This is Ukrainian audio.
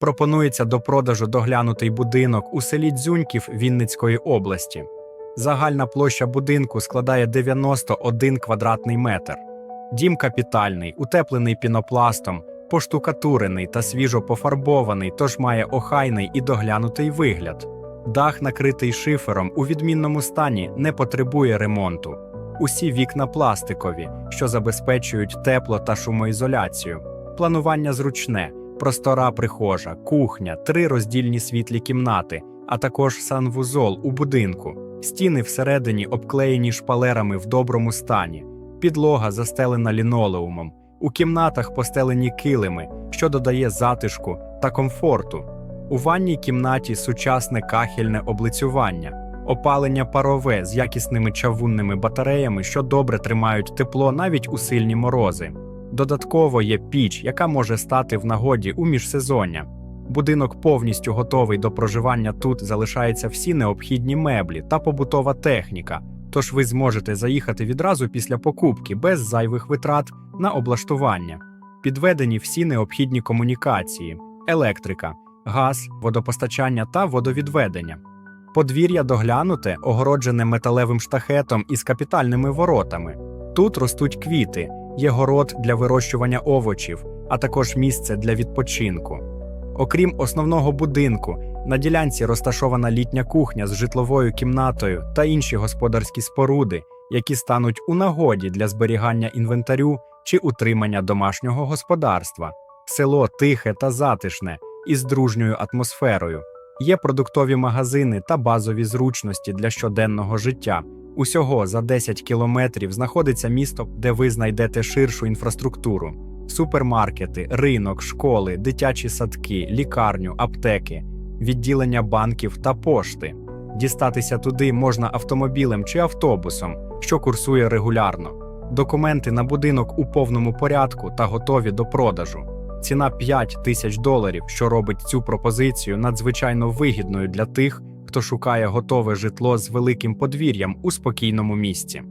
Пропонується до продажу доглянутий будинок у селі Дзюньків Вінницької області. Загальна площа будинку складає 91 квадратний метр. Дім капітальний, утеплений пінопластом, поштукатурений та свіжо пофарбований, тож має охайний і доглянутий вигляд. Дах, накритий шифером, у відмінному стані не потребує ремонту. Усі вікна пластикові, що забезпечують тепло та шумоізоляцію. Планування зручне, простора прихожа, кухня, три роздільні світлі кімнати, а також санвузол у будинку. Стіни всередині обклеєні шпалерами в доброму стані, підлога застелена лінолеумом. У кімнатах постелені килими, що додає затишку та комфорту. У ванній кімнаті сучасне кахельне облицювання, опалення парове з якісними чавунними батареями, що добре тримають тепло навіть у сильні морози. Додатково є піч, яка може стати в нагоді у міжсезоння. Будинок повністю готовий до проживання. Тут залишаються всі необхідні меблі та побутова техніка. Тож ви зможете заїхати відразу після покупки без зайвих витрат на облаштування. Підведені всі необхідні комунікації: електрика, газ, водопостачання та водовідведення. Подвір'я доглянуте, огороджене металевим штахетом із капітальними воротами. Тут ростуть квіти, є город для вирощування овочів, а також місце для відпочинку. Окрім основного будинку, на ділянці розташована літня кухня з житловою кімнатою та інші господарські споруди, які стануть у нагоді для зберігання інвентарю чи утримання домашнього господарства. Село тихе та затишне із дружньою атмосферою. Є продуктові магазини та базові зручності для щоденного життя. Усього за 10 кілометрів знаходиться місто, де ви знайдете ширшу інфраструктуру: супермаркети, ринок, школи, дитячі садки, лікарню, аптеки, відділення банків та пошти. Дістатися туди можна автомобілем чи автобусом, що курсує регулярно. Документи на будинок у повному порядку та готові до продажу. Ціна 5 тисяч доларів, що робить цю пропозицію надзвичайно вигідною для тих, хто шукає готове житло з великим подвір'ям у спокійному місці.